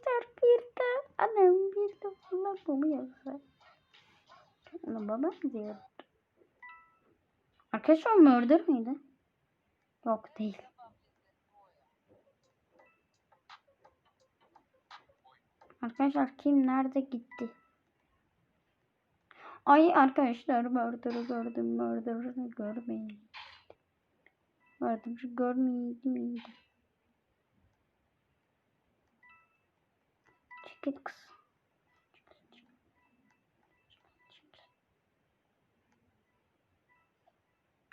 Arkadaşlar bir de annem bir de bunlar bunu yazar. Onu babam diyor. Arkadaşlar murder mıydı? Yok değil. Arkadaşlar kim nerede gitti? Ay arkadaşlar murder'ı gördüm murder'ı görmeyin. Murder'ı görmeyeydim iyiydi. Çekil kız.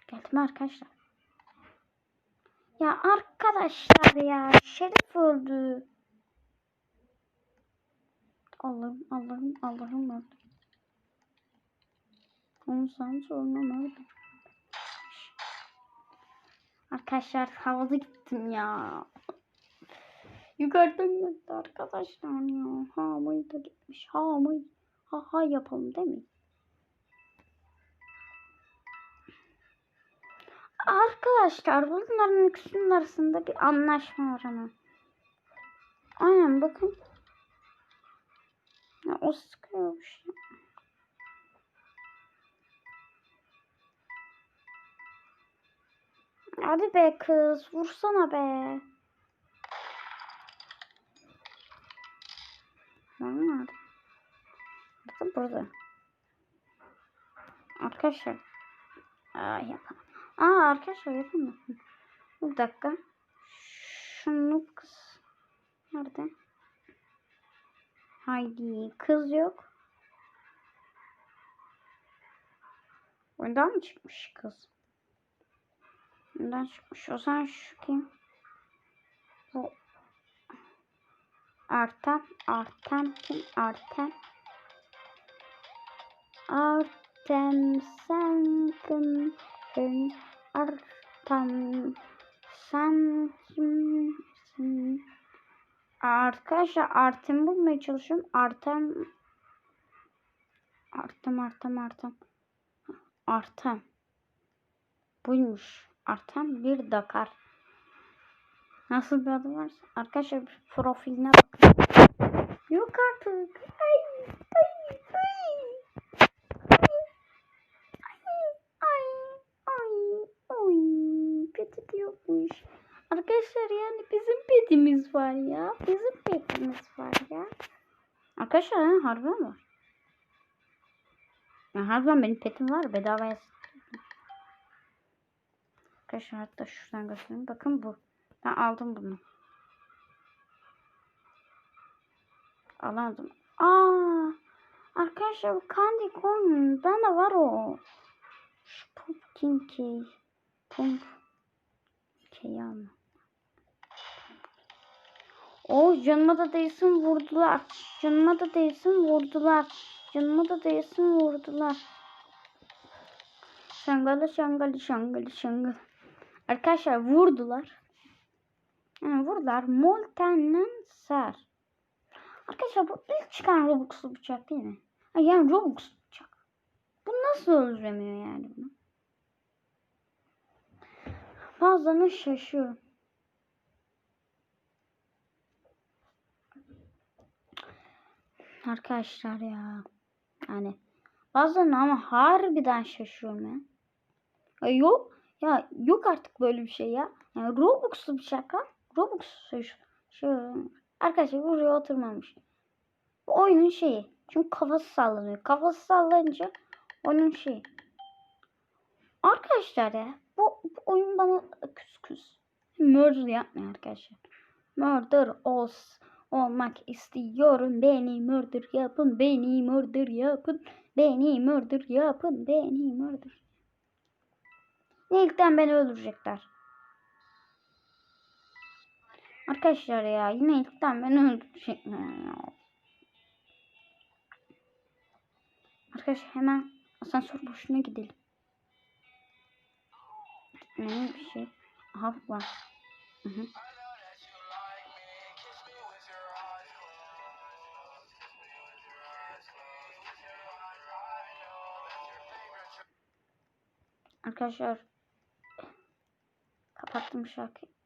Geldim arkadaşlar. Ya arkadaşlar ya Şerif öldü. Allah'ım Allah'ım Allah'ım öldü. Ondan sonra öldü. Arkadaşlar havada gittim ya. Yukarıdan gitti arkadaşlar ya. Hamayı da gitmiş. Hamayı. Ha ha yapalım değil mi? Arkadaşlar bunların ikisinin arasında bir anlaşma var ama. Aynen bakın. Ya, o sıkıyormuş. ya. Hadi be kız vursana be. Nerede? Burada burada. Arkadaşlar. Aa yapalım. Aa arkadaşlar yapalım. Bir dakika. Şunu kız. Nerede? Haydi kız yok. Oyundan mı çıkmış kız? Oyundan çıkmış. O zaman şu kim? Bu Artem. Artem kim? Artem. Artem sen kimsin? Artem sen kimsin? Arkadaşlar Artem bulmaya çalışıyorum. Artem Artem Artem Artem Artem Buymuş. Artem bir Dakar. Nasıl bir adı varsa. Arkadaşlar profiline bakın. Yok artık. Ay, ay, ay. Ay, ay. Peti yokmuş. Arkadaşlar yani bizim petimiz var ya. Bizim petimiz var ya. Arkadaşlar ha, harbiden var. Ya harbiden benim petim var. Bedavaya Arkadaşlar hatta şuradan göstereyim. Bakın bu. Ben aldım bunu. Alamadım. Aa, arkadaşlar bu Candy Corn. Ben de var o. Şu Pumpkin Key. Pump. Key alma. O canıma da değsin vurdular. Canıma da değsin vurdular. Canıma da değsin vurdular. Şangalı şangalı şangalı şangalı. Arkadaşlar vurdular. Yani vurdular. Molten'den ser. Arkadaşlar bu ilk çıkan Robux'lu bıçak değil mi? Yani Robux bıçak. Bu nasıl öldüremiyor yani bunu? Bazen şaşıyorum. Arkadaşlar ya. Yani bazen ama harbiden şaşıyorum ya. ya yok ya yok artık böyle bir şey ya. Yani Robux'lu bir şaka. Robux şu arkadaşlar buraya oturmamış. Bu oyunun şeyi. Çünkü kafası sallanıyor. Kafası sallanınca oyunun şeyi. Arkadaşlar ya bu, bu oyun bana küs küs. Murder yapmıyor arkadaşlar. Murder os olmak istiyorum. Beni murder yapın. Beni murder yapın. Beni murder yapın. Beni murder. İlkten beni öldürecekler. Arkadaşlar ya yine ilkten beni öldürecekler ya. Arkadaşlar hemen asansör boşuna gidelim. Ne bir şey. Aha var. Hı hı. Arkadaşlar kapattım şarkıyı.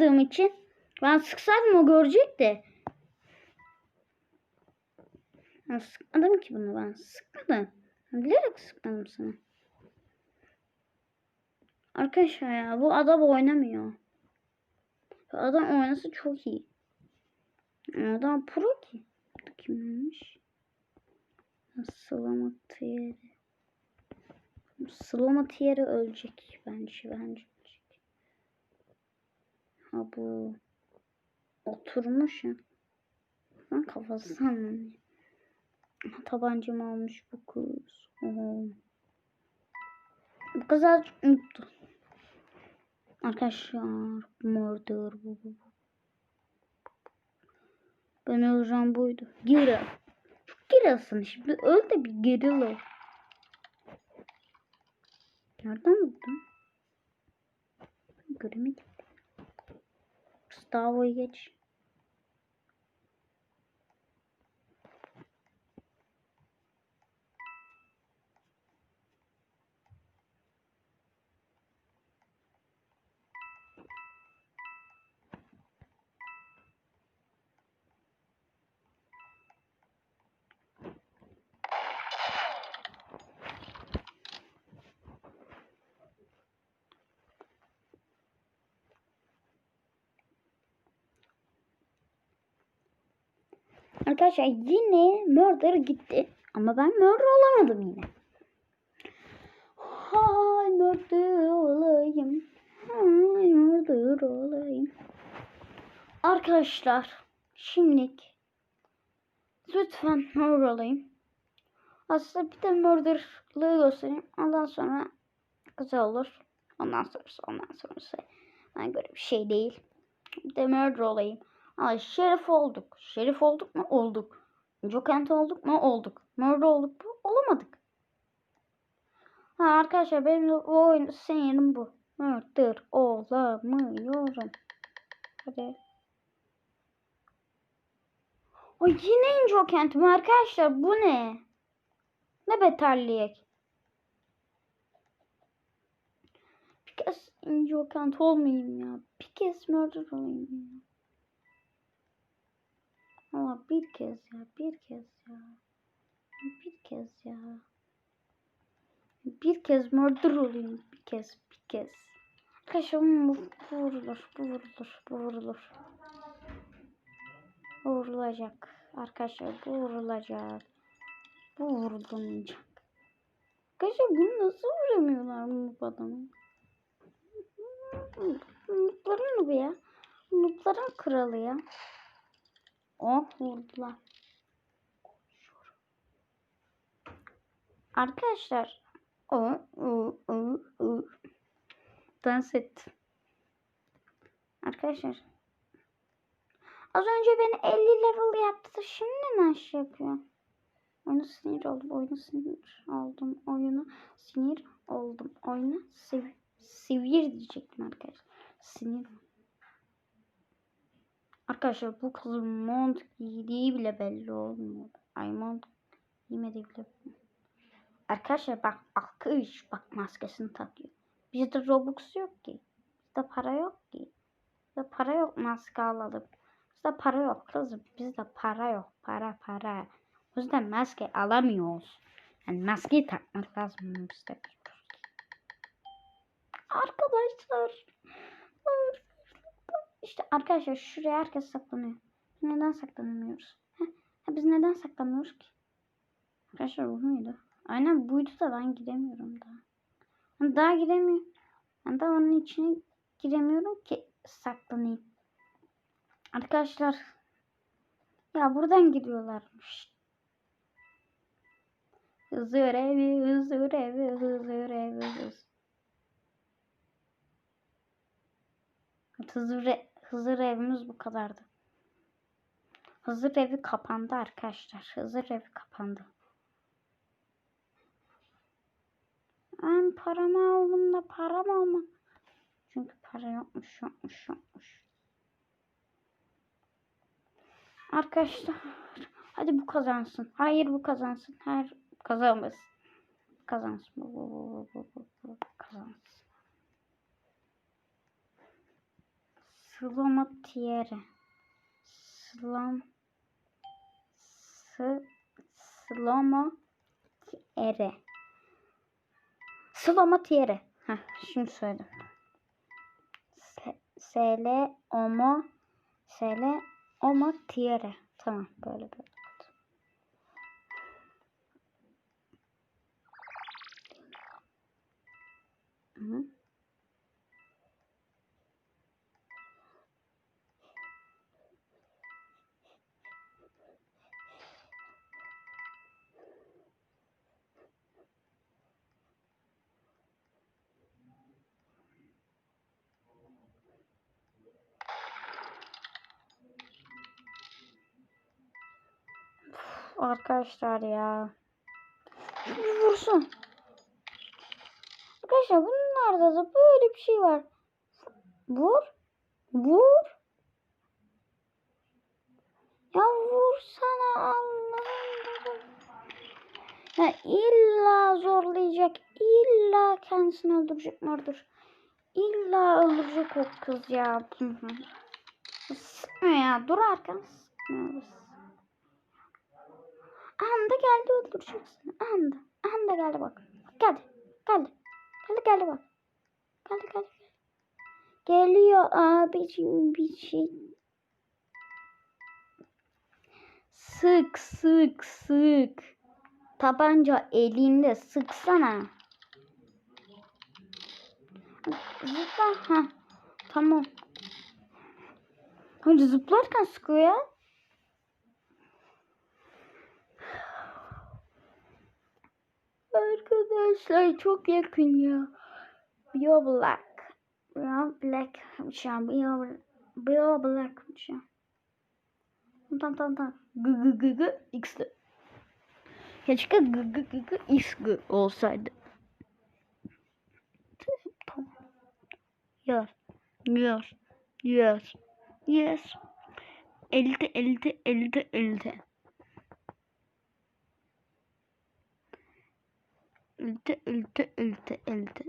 Sıkmadığım için ben sıksaydım o görecek de. Ben sıkmadım ki bunu ben sıkmadım. Ben bilerek sıkmadım sana. Arkadaşlar ya bu adam oynamıyor. Bu adam oynası çok iyi. Adam pro ki. Kimmiş? Sılama Thierry. Sılama Thierry ölecek bence. Bence. Ha bu oturmuş ya. Ben kafası. Tabancamı almış bu kız. Oo. Bu kız azıcık mutlu. Arkadaşlar murder bu bu bu. Ben öleceğim buydu. Geri. Geri alsın şimdi. Öl de bir geri ol. Nereden buldun? Göremedim. поставить. Arkadaşlar yine murder gitti. Ama ben murder olamadım yine. Hay murder olayım. Hay murder olayım. Arkadaşlar şimdilik lütfen murder olayım. Aslında bir de murderlığı göstereyim. Ondan sonra güzel olur. Ondan sonrası ondan sonrası. Bana göre bir şey değil. Bir de murder olayım. Ay şerif olduk. Şerif olduk mu? Olduk. Jokent olduk mu? Olduk. Murder olduk mu? Olamadık. Ha arkadaşlar benim bu oyun sinirim bu. Murder olamıyorum. Hadi. Ay yine Jokent'im arkadaşlar bu ne? Ne beterliyek. Bir kez Jokent olmayayım ya. Bir kez murder olayım ya. Bir kez ya, bir kez ya. Bir kez ya. Bir kez murder olayım. Bir kez, bir kez. Arkadaşlar bu vurulur, bu vurulur, bu vurulur. Vurulacak. Arkadaşlar bu vurulacak. Bu vurulmayacak. Arkadaşlar bunu nasıl vuramıyorlar bu adamı? Noobların mı ya? Noobların kralı ya. Oh vurdular. Arkadaşlar o o o o dans ettim. Arkadaşlar az önce beni 50 level yaptı. Şimdi neden şey yapıyor? Oyunu sinir oldum. Oyunu sinir oldum. Oyunu sinir oldum. Oyunu sev sevir diyecektim arkadaşlar. Sinir oldum. Arkadaşlar bu kızın mont giydiği bile belli olmuyor. Ay mont giymediği bile. Arkadaşlar bak akış bak maskesini takıyor. Bizde Robux yok ki. Bizde para yok ki. Bizde para yok maske alalım. Bizde para yok kızım. Bizde para yok. Para para. O yüzden maske alamıyoruz. Yani maskeyi takmak lazım bizde. Arkadaşlar. İşte arkadaşlar şuraya herkes saklanıyor. Neden saklanamıyoruz? Heh, biz neden saklanmıyoruz ki? Arkadaşlar bu muydu? Aynen buydu da ben giremiyorum daha. Ben daha giremiyorum. Ben daha onun içine giremiyorum ki saklanayım. Arkadaşlar ya buradan gidiyorlarmış. Hızır evi, hızır evi, hızır evi, hızır. Hızır, Hızır evimiz bu kadardı. Hızır evi kapandı arkadaşlar. Hızır evi kapandı. Ben paramı aldım da param alma. Çünkü para yokmuş yokmuş yokmuş. Arkadaşlar hadi bu kazansın. Hayır bu kazansın. Her kazanmaz. Kazansın. Bu, bu, bu, bu, bu, bu, kazansın. Slomatiere. Slom. Slomatiere. Slomatiere. Heh, şimdi söyledim. S- Sele omo Sele omo tiere. Tamam böyle böyle. Hı. Arkadaşlar ya. Bir vursun. Arkadaşlar bunlarda da böyle bir şey var. Vur. Vur. Ya vursana Allah'ım. Ya illa zorlayacak. illa kendisini öldürecek murder. İlla öldürecek o kız ya. Sıkmıyor ya. Dur arkanı sıkmıyoruz. Anda geldi öldüreceksin. Anda. Anda geldi bak. Geldi. Geldi. Geldi geldi bak. Geldi geldi. Geliyor abicim bir şey. Sık sık sık. Tabanca elinde sıksana. Zıpla. Ha. Tamam. Hadi zıplarken sıkıyor ya. Arkadaşlar çok yakın ya. Bio Black. Bio Black. Bio, Bio Black. Tamam tamam tamam. Gı gı gı gı X'de. Keşke gı gı gı gı X gı olsaydı. Tamam. Yes. Yes. Yes. Yes. Elde elde elde elde. Elde elde elde elde.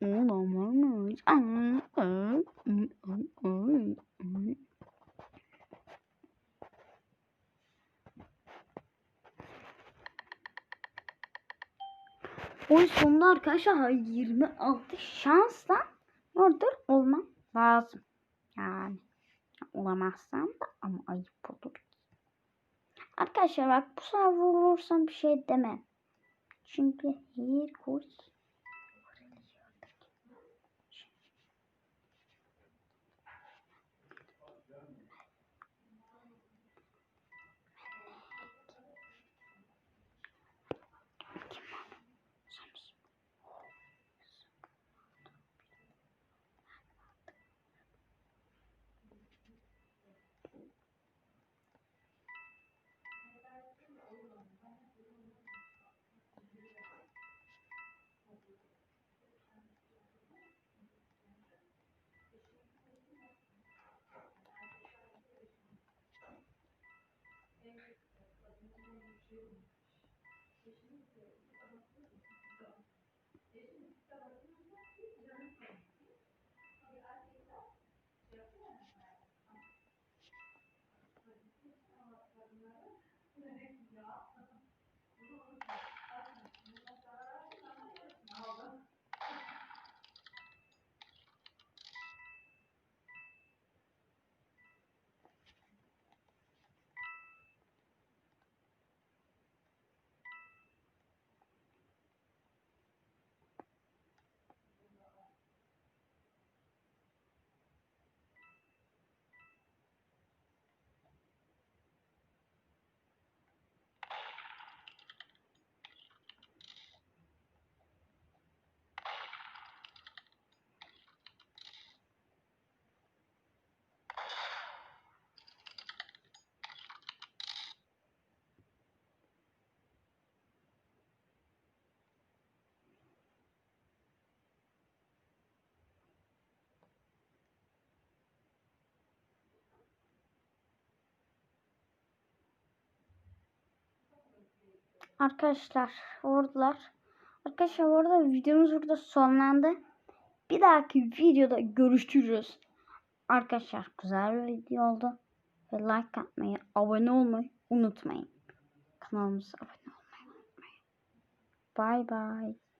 Olamaz. Aa, aa. Oyun sonunda arkadaşlar 26 şansla order olmam lazım. Yani olamazsam da ama ayıp olur. Arkadaşlar bak bu sefer vurulursam bir şey demem. Çünkü her kurs Arkadaşlar oradalar. Arkadaşlar orada videomuz burada sonlandı. Bir dahaki videoda görüşürüz. Arkadaşlar güzel bir video oldu. Ve like atmayı, abone olmayı unutmayın. Kanalımıza abone olmayı unutmayın. Bye bye.